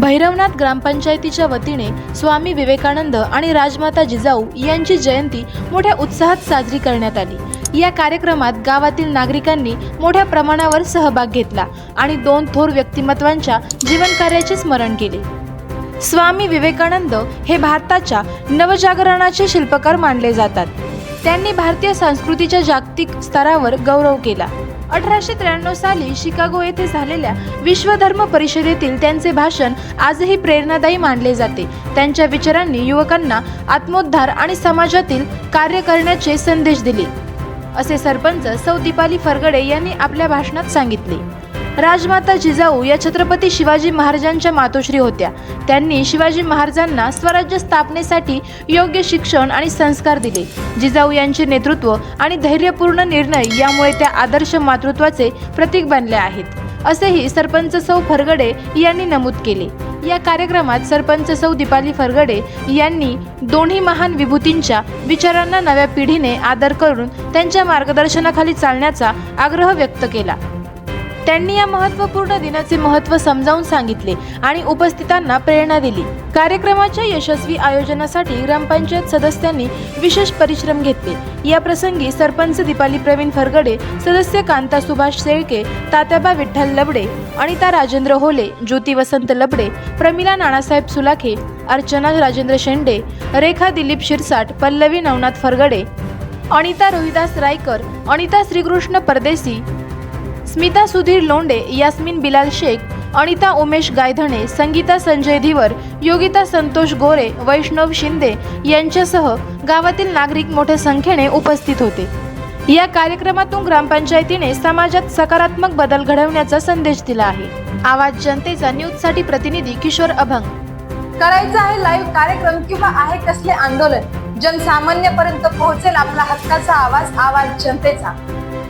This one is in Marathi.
भैरवनाथ ग्रामपंचायतीच्या वतीने स्वामी विवेकानंद आणि राजमाता जिजाऊ यांची जयंती मोठ्या उत्साहात साजरी करण्यात आली. या कार्यक्रमात गावातील नागरिकांनी मोठ्या प्रमाणावर सहभाग घेतला आणि दोन थोर व्यक्तिमत्वांच्या जीवनकार्याचे स्मरण केले. स्वामी विवेकानंद हे भारताच्या नवजागरणाचे शिल्पकार मानले जातात. त्यांनी भारतीय संस्कृतीच्या जागतिक स्तरावर गौरव केला. अठराशे त्र्याण्णव साली शिकागो येथे झालेल्या विश्वधर्म परिषदेतील त्यांचे भाषण आजही प्रेरणादायी मानले जाते. त्यांच्या विचारांनी युवकांना आत्मोद्धार आणि समाजातील कार्य करण्याचे संदेश दिले. असे सरपंच सौ दीपाली फरगडे यांनी आपल्या भाषणात सांगितले. राजमाता जिजाऊ या छत्रपती शिवाजी महाराजांच्या मातोश्री होत्या. त्यांनी शिवाजी महाराजांना स्वराज्य स्थापनेसाठी योग्य शिक्षण आणि संस्कार दिले. जिजाऊ यांचे नेतृत्व आणि धैर्यपूर्ण निर्णय यामुळे त्या आदर्श मातृत्वाचे प्रतीक बनले आहेत. असेही सरपंच सौ फरगडे यांनी नमूद केले. या कार्यक्रमात सरपंच सौ दीपाली फरगडे यांनी दोन्ही महान विभूतींच्या विचारांना नव्या पिढीने आदर करून त्यांच्या मार्गदर्शनाखाली चालण्याचा आग्रह व्यक्त केला. त्यांनी या महत्त्वपूर्ण दिनाचे महत्त्व समजावून सांगितले आणि उपस्थितांना प्रेरणा दिली. कार्यक्रमाच्या यशस्वी आयोजनासाठी ग्रामपंचायत सदस्यांनी विशेष परिश्रम घेतले. या प्रसंगी सरपंच दीपाली प्रवीण फरगडे सदस्य कांता सुभाष शेळके तात्याबा विठ्ठल लबडे अनिता राजेंद्र होले ज्योती वसंत लबडे प्रमिला नानासाहेब सुलाखे अर्चना राजेंद्र शेंडे रेखा दिलीप शिरसाट पल्लवी नवनाथ फरगडे अनिता रोहिदास रायकर अनिता श्रीकृष्ण परदेसी स्मिता सुधीर लोंडे यास्मिन बिलाल शेख अनिता उमेश गायधणे संगीता संजय धिवर योगिता संतोष गोरे वैष्णव शिंदे यांच्यासह गावातील नागरिक मोठ्या संख्येने उपस्थित होते. या कार्यक्रमातून ग्रामपंचायतीने समाजात सकारात्मक बदल घडवण्याचा संदेश दिला आहे. आवाज जनतेचा न्यूजसाठी प्रतिनिधी किशोर अभंग. करायचं आहे लाईव्ह कार्यक्रम किंवा आहे कसले आंदोलन? जनसामान्यपर्यंत पोहोचेल आपला हक्काचा आवाज आवाज जनतेचा.